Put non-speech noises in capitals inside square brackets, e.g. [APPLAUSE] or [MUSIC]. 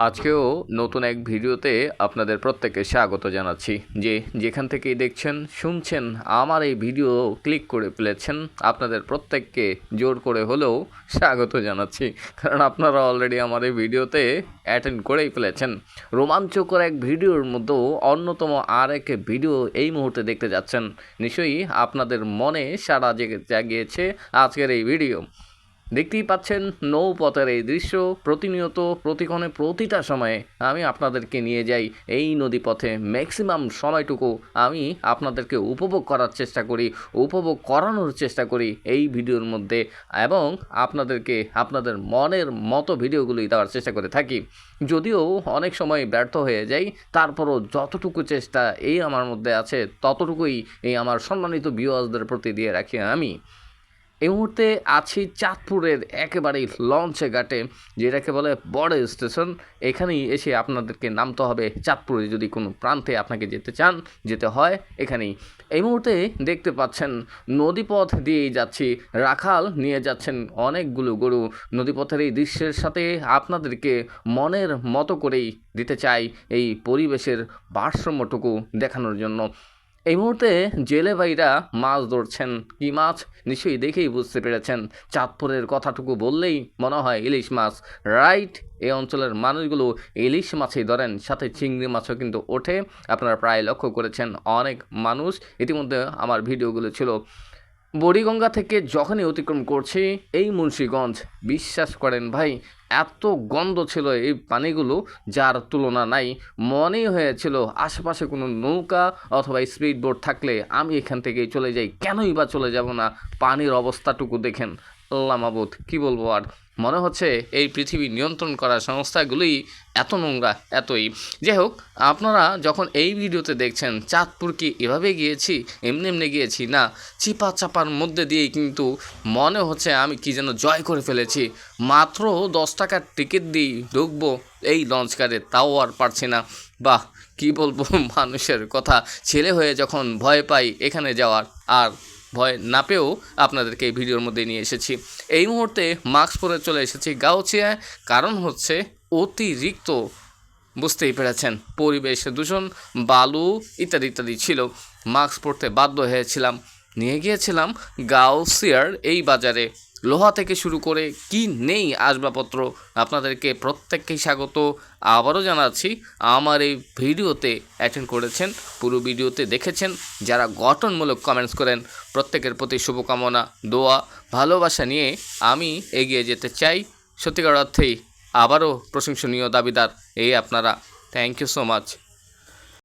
আজকেও নতুন এক ভিডিওতে আপনাদের প্রত্যেককে স্বাগত জানাচ্ছি। যে যেখান থেকেই দেখছেন, শুনছেন, আমার এই ভিডিও ক্লিক করে ফেলেছেন, আপনাদের প্রত্যেককে জোর করে হলেও স্বাগত জানাচ্ছি। কারণ আপনারা অলরেডি আমার এই ভিডিওতে অ্যাটেন্ড করেই ফেলেছেন। রোমাঞ্চকর এক ভিডিওর মধ্যেও অন্যতম আর এক ভিডিও এই মুহূর্তে দেখতে যাচ্ছেন। নিশ্চয়ই আপনাদের মনে সারা জেগে জাগিয়েছে আজকের এই ভিডিও। দেখতেই পাচ্ছেন নৌপথের এই দৃশ্য। প্রতিনিয়ত প্রতিক্ষণে প্রতিটা সময়ে আমি আপনাদেরকে নিয়ে যাই এই নদীপথে। ম্যাক্সিমাম সময়টুকু আমি আপনাদেরকে উপভোগ করার চেষ্টা করি, উপভোগ করানোর চেষ্টা করি এই ভিডিওর মধ্যে এবং আপনাদেরকে আপনাদের মনের মতো ভিডিওগুলি দেওয়ার চেষ্টা করে থাকি। যদিও অনেক সময় ব্যর্থ হয়ে যাই, তারপরও যতটুকু চেষ্টা এই আমার মধ্যে আছে, ততটুকুই এই আমার সম্মানিত ভিউয়ার্সদের প্রতি দিয়ে রাখি আমি। এই মুহূর্তে আছি চাঁদপুরের একেবারেই লঞ্চে ঘাটে, যেটাকে বলে বড় স্টেশন। এখানেই এসে আপনাদেরকে নামতে হবে। চাঁদপুরে যদি কোনো প্রান্তে আপনাকে যেতে চান, যেতে হয় এখানেই। এই মুহূর্তে দেখতে পাচ্ছেন, নদীপথ দিয়েই যাচ্ছি। রাখাল নিয়ে যাচ্ছেন অনেকগুলো গরু। নদীপথের এই দৃশ্যের সাথে আপনাদেরকে মনের মতো করেই দিতে চাই এই পরিবেশের ভারসাম্যটুকু দেখানোর জন্য। এই মুহূর্তে জেলে ভাইরা মাছ ধরছেন, কি মাছ? নিশ্চয়ই দেখেই বুঝতে পেরেছেন। চাঁদপুরের কথাটুকু বললেই মনে হয় ইলিশ মাছ। রাইট, এই অঞ্চলের মানুষগুলো ইলিশ মাছই ধরেন, সাথে চিংড়ি মাছও কিন্তু ওঠে। আপনারা প্রায় লক্ষ্য করেছেন, অনেক মানুষ ইতিমধ্যে আমার ভিডিওগুলো ছিল। বড়িগঙ্গা থেকে যখনই অতিক্রম করছি, এই মুন্সীগঞ্জ, বিশ্বাস করেন ভাই এত গন্ধ ছিল এই পানিগুলো, যার তুলনা নাই। মনেই হয়েছিল আশেপাশে কোনো নৌকা অথবা স্পিড বোট থাকলে আমি এখান থেকেই চলে যাই। কেনই বা চলে যাব না? পানির অবস্থাটুকু দেখেন। আল্লাহ মাবুদ, কী বলব আর? মনে হচ্ছে এই পৃথিবী নিয়ন্ত্রণ করা সংস্থাগুলি এত নোংরা, এতই। যাই হোক, আপনারা যখন এই ভিডিওতে দেখছেন, চাঁদপুর কি এভাবে গিয়েছি? এমনি এমনি গিয়েছি? না চিপা চাপার মধ্যে দিয়েই কিন্তু মনে হচ্ছে আমি কি যেন জয় করে ফেলেছি। মাত্র দশ টাকার টিকিট দিই ঢুকবো। এই লঞ্চ কারে তাও আর পারছি না। বাহ, কি বলব, [LAUGHS] মানুষের কথা। ছেলে হয়ে যখন ভয় পাই এখানে যাওয়ার, আর ভয় না পেয়েও আপনাদেরকে এই ভিডিওর মধ্যে নিয়ে এসেছি। এই মুহূর্তে মাস্ক পরে চলে এসেছি গাউচিয়ায় কারণ হচ্ছে অতিরিক্ত, বুঝতেই পেরেছেন, পরিবেশ দূষণ, বালু ইত্যাদি ইত্যাদি ছিল। মাস্ক পরতে বাধ্য হয়েছিলাম। নিয়ে গিয়েছিলাম গাউসিয়ার এই বাজারে। লোহা থেকে শুরু করে কি নেই আসবাবপত্র আপনাদেরকে প্রত্যেককেই স্বাগত। আবারও জানাচ্ছি, আমার এই ভিডিওতে অ্যাটেন্ড করেছেন, পুরো ভিডিওতে দেখেছেন, যারা গঠনমূলক কমেন্টস করেন, প্রত্যেকের প্রতি শুভকামনা, দোয়া, ভালোবাসা নিয়ে আমি এগিয়ে যেতে চাই। সত্যিকার অর্থেই আবারও প্রশংসনীয় দাবিদার, এই আপনারা। Thank you so much